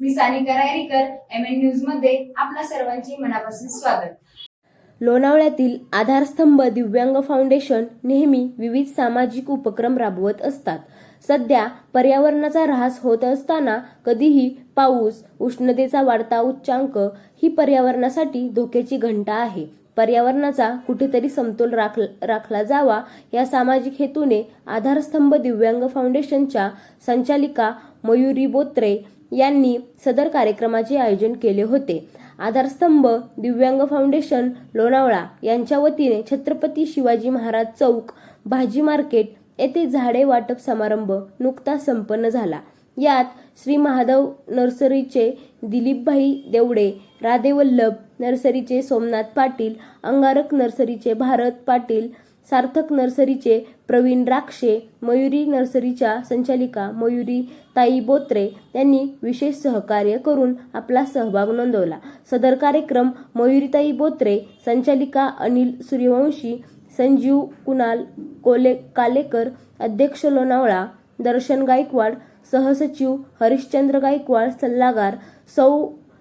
मी Sanika Rairikar M N न्यूजमध्ये आपल्या सर्वांचे मनापासून स्वागत. लोणावळ्यातील आधारस्तंभ दिव्यांग फाउंडेशन नेहमी विविध सामाजिक उपक्रम राबवत असतात. सध्या पर्यावरणाचा ऱ्हास होत असताना कधीही पाऊस उष्णतेचा वाढता उच्चांक ही पर्यावरणासाठी धोक्याची घंटा आहे. पर्यावरणाचा कुठेतरी समतोल राख राखला जावा या सामाजिक हेतूने आधारस्तंभ दिव्यांग फाउंडेशनच्या संचालिका मयुरी बोत्रे यांनी सदर कार्यक्रमाचे आयोजन केले होते. आधारस्तंभ दिव्यांग फाउंडेशन लोणावळा यांच्या वतीने छत्रपती शिवाजी महाराज चौक भाजी मार्केट येथे झाडे वाटप समारंभ नुकताच संपन्न झाला. यात श्री महादेव नर्सरीचे दिलीपभाई देवडे राधे वल्लभ नर्सरीचे सोमनाथ पाटील अंगारक नर्सरीचे भारत पाटील सार्थक नर्सरीचे प्रवीण राक्षे मयुरी नर्सरीच्या संचालिका मयुरी ताई बोत्रे यांनी विशेष सहकार्य करून आपला सहभाग नोंदवला. सदर कार्यक्रम मयुरीताई बोत्रे संचालिका अनिल सूर्यवंशी संजीव कुणाल कोले कालेकर अध्यक्ष लोणावळा दर्शन गायकवाड सहसचिव हरिश्चंद्र गायकवाड सल्लागार सौ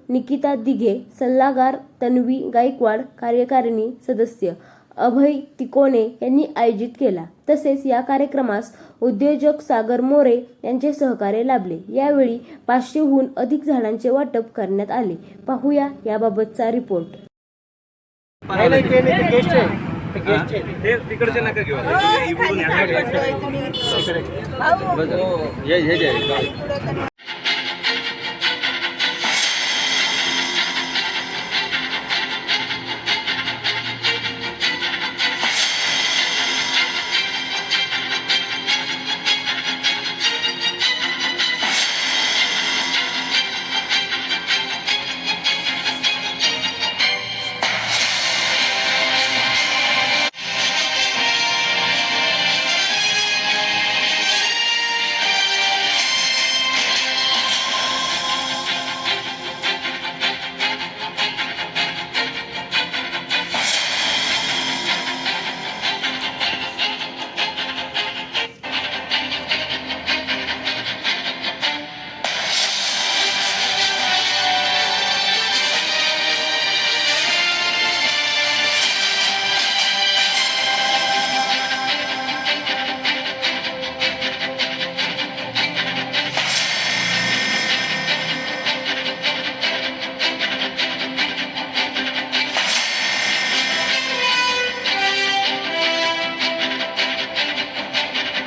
निकिता दिघे सल्लागार तन्वी गायकवाड कार्यकारिणी सदस्य अभय तिकोणे यांनी आयोजित केला. तसेच या कार्यक्रमास उद्योजक सागर मोरे यांचे सहकार्य लाभले. यावेळी पाचशेहून अधिक झाडांचे वाटप करण्यात आले. पाहूया याबाबतचा रिपोर्ट. तिकडचे नका घेऊ. आता. इकडून या. side ला. हे.